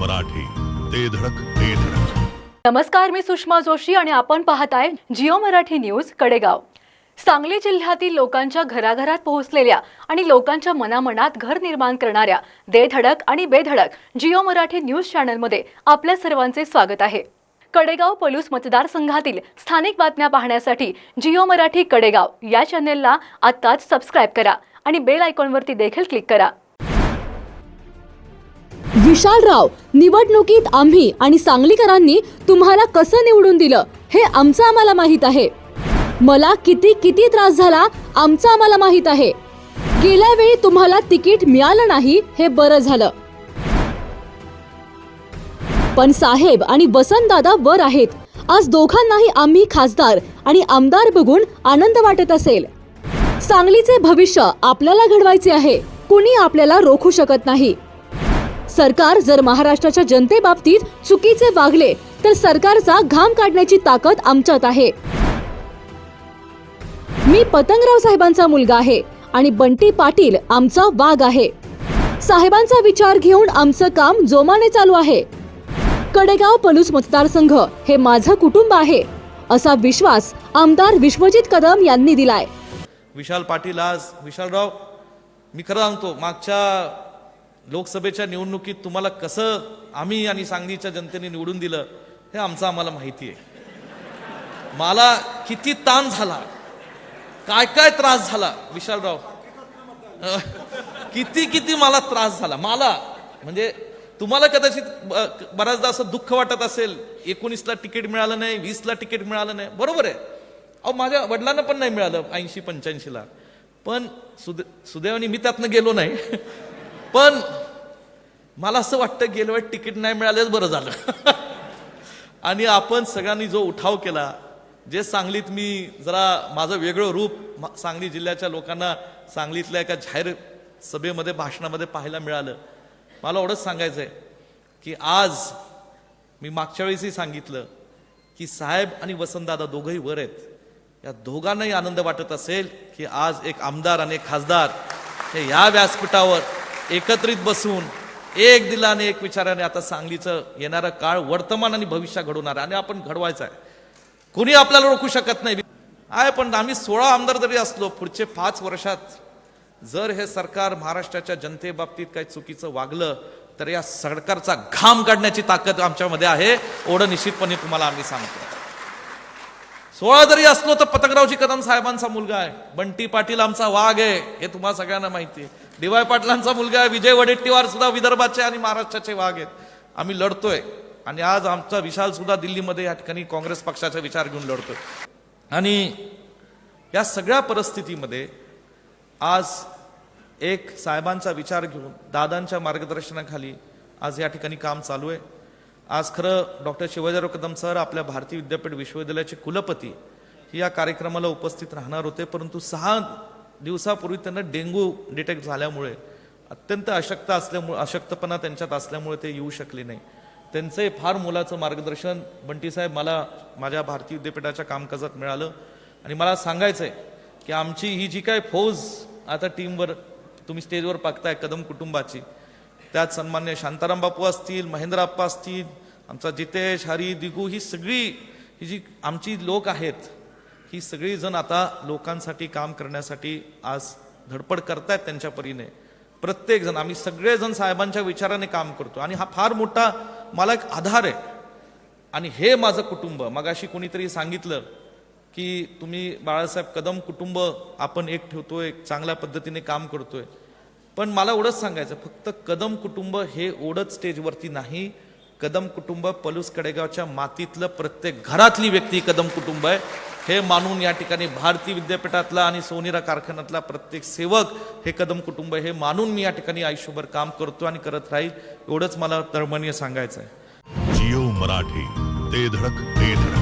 मराठी. ते धडक ते धडक. नमस्कार मी सुषमा जोशी आणि आपण पाहताय जिओ मराठी न्यूज कडेगाव. सांगली जिल्ह्यातील लोकांच्या घराघरात पोहोचलेल्या आणि लोकांच्या मनामनात घर निर्माण करणाऱ्या देधडक आणि बेधडक जिओ मराठी न्यूज चॅनलमध्ये आपल्या सर्वांचे स्वागत आहे. कडेगाव पलूस मतदारसंघातील स्थानिक बातम्या पाहण्यासाठी जिओ मराठी कडेगाव या चॅनेलला आत्ताच सबस्क्राईब करा आणि बेल आयकॉनवरती देखील क्लिक करा. विशालराव निवडणुकीत आम्ही आणि सांगलीकरांनी तुम्हाला कसं निवडून दिलं हे आमचं आम्हाला माहीत आहे. मला किती किती त्रास झाला आमचं आम्हाला माहीत आहे. गेल्या वेळी तुम्हाला तिकीट मिळालं नाही हे बरं झालं. पण साहेब आणि वसंतदादा वर आहेत. आज दोघांनाही आम्ही खासदार आणि आमदार बघून आनंद वाटत असेल. सांगलीचे भविष्य आपल्याला घडवायचे आहे. कुणी आपल्याला रोखू शकत नाही. सरकार जर महाराष्ट्राच्या जनतेबाबतीत चुकीचे वागले तर सरकारचा घाम काढण्याची ताकद आमच्यात आहे. मी पतंगराव साहेबांचा मुलगा आहे आणि बंटी पाटील आमचा वाघ आहे. साहेबांचा विचार घेऊन आमचं काम जोमाने चालू आहे. कडेगाव पलूस मतदारसंघ हे माझं कुटुंब आहे असा विश्वास आमदार विश्वजित कदम यांनी दिलाय. विशाल पाटील आज विशालराव मी खरं सांगतो मागच्या लोकसभेच्या निवडणुकीत तुम्हाला कसं आम्ही आणि सांगलीच्या जनतेने निवडून दिलं हे आमचं आम्हाला माहिती आहे. मला किती ताण झाला. काय काय त्रास झाला? विशालराव. किती किती मला त्रास झाला. मला म्हणजे तुम्हाला कदाचित ब- बऱ्याचदा असं दुःख वाटत असेल एकोणीसला तिकीट मिळालं नाही वीसला तिकीट मिळालं नाही. बरोबर आहे. अहो माझ्या वडिलांना पण नाही मिळालं ऐंशी पंच्याऐंशीला. पण सुदे सुदैवाने मी त्यातनं गेलो नाही. पण मला असं वाटतं गेल्या वेळेस तिकीट नाही मिळालेच बरं झालं. आणि आपण सगळ्यांनी जो उठाव केला जे सांगलीत मी जरा माझं वेगळं रूप सांगली जिल्ह्याच्या लोकांना सांगलीतल्या एका जाहीर सभेमध्ये भाषणामध्ये पाहायला मिळालं. मला एवढंच सांगायचं आहे की आज मी मागच्या वेळेसही सांगितलं की साहेब आणि वसंतदादा दोघंही वर आहेत. या दोघांनाही आनंद वाटत असेल की आज एक आमदार आणि एक खासदार हे या व्यासपीठावर एकत्रित बसून एक दिलाने एक विचाराने आता सांगलीचं येणारा काळ वर्तमान आणि भविष्य घडवणार आहे. आणि आपण घडवायचा आहे. कोणी आपल्याला रोखू शकत नाही. आहे पण आम्ही सोळा आमदार जरी असलो पुढचे पाच वर्षात जर हे सरकार महाराष्ट्राच्या जनतेबाबतीत काही चुकीचं वागलं तर या सरकारचा घाम काढण्याची ताकद आमच्यामध्ये आहे. एवढं निश्चितपणे तुम्हाला आम्ही सांगतो. सोळा जरी असलो तर पतंगरावजी कदम साहेबांचा मुलगा आहे. बंटी पाटील आमचा वाघ आहे हे तुम्हाला सगळ्यांना माहिती आहे. डी वाय पाटलांचा मुलगा आहे विजय वडेट्टीवार सुद्धा विदर्भाचे आणि महाराष्ट्राचे वाघ आहेत. आम्ही लढतोय. आणि आज आमचा विशाल सुद्धा दिल्लीमध्ये या ठिकाणी काँग्रेस पक्षाचा विचार घेऊन लढतोय. आणि या सगळ्या परिस्थितीमध्ये आज एक साहेबांचा विचार घेऊन दादांच्या मार्गदर्शनाखाली आज या ठिकाणी काम चालू आहे. आज खरं डॉक्टर शिवाजीराव कदम सर आपल्या भारतीय विद्यापीठ विश्वविद्यालयाचे कुलपती ही या कार्यक्रमाला उपस्थित राहणार होते परंतु सहा दिवसापूर्वी त्यांना डेंग्यू डिटेक्ट झाल्यामुळे अत्यंत अशक्त असल्यामुळे अशक्तपणा त्यांच्यात असल्यामुळे ते येऊ शकले नाही. त्यांचंही फार मोलाचं मार्गदर्शन बंटीसाहेब मला माझ्या भारतीय विद्यापीठाच्या कामकाजात मिळालं. आणि मला सांगायचं आहे की आमची ही जी काय फौज आता टीमवर तुम्ही स्टेजवर पाकताय कदम कुटुंबाची त्यात सन्मान्य शांताराम बापू असतील महेंद्र आप्पा असतील आमचा जितेश हरी दिगू ही सगळी ही जी आमची लोक आहेत ही सगळीजण आता लोकांसाठी काम करण्यासाठी आज धडपड करतायत त्यांच्या परीने. प्रत्येकजण आम्ही सगळेजण साहेबांच्या विचाराने काम करतो. आणि हा फार मोठा मला एक आधार आहे. आणि हे माझं कुटुंब मगाशी कोणीतरी सांगितलं की तुम्ही बाळासाहेब कदम कुटुंब आपण एक ठेवतोय चांगल्या पद्धतीने काम करतोय. पण मला एवढंच सांगायचं फक्त कदम कुटुंब हे ओढत स्टेजवरती नाही. कदम कुटुंब पलूस कडेगावच्या मातीतलं प्रत्येक घरातली व्यक्ती कदम कुटुंब आहे. हे मानून या ठिकाणी भारतीय विद्यापीठातला आणि सोनेरा कारखान्यातला प्रत्येक सेवक हे कदम कुटुंब हे मानून मी या ठिकाणी आयुष्यभर काम करतो आणि करत राहील एवढंच मला तळमणीय सांगायचं आहे जिओ मराठी ते धडक ते धडक.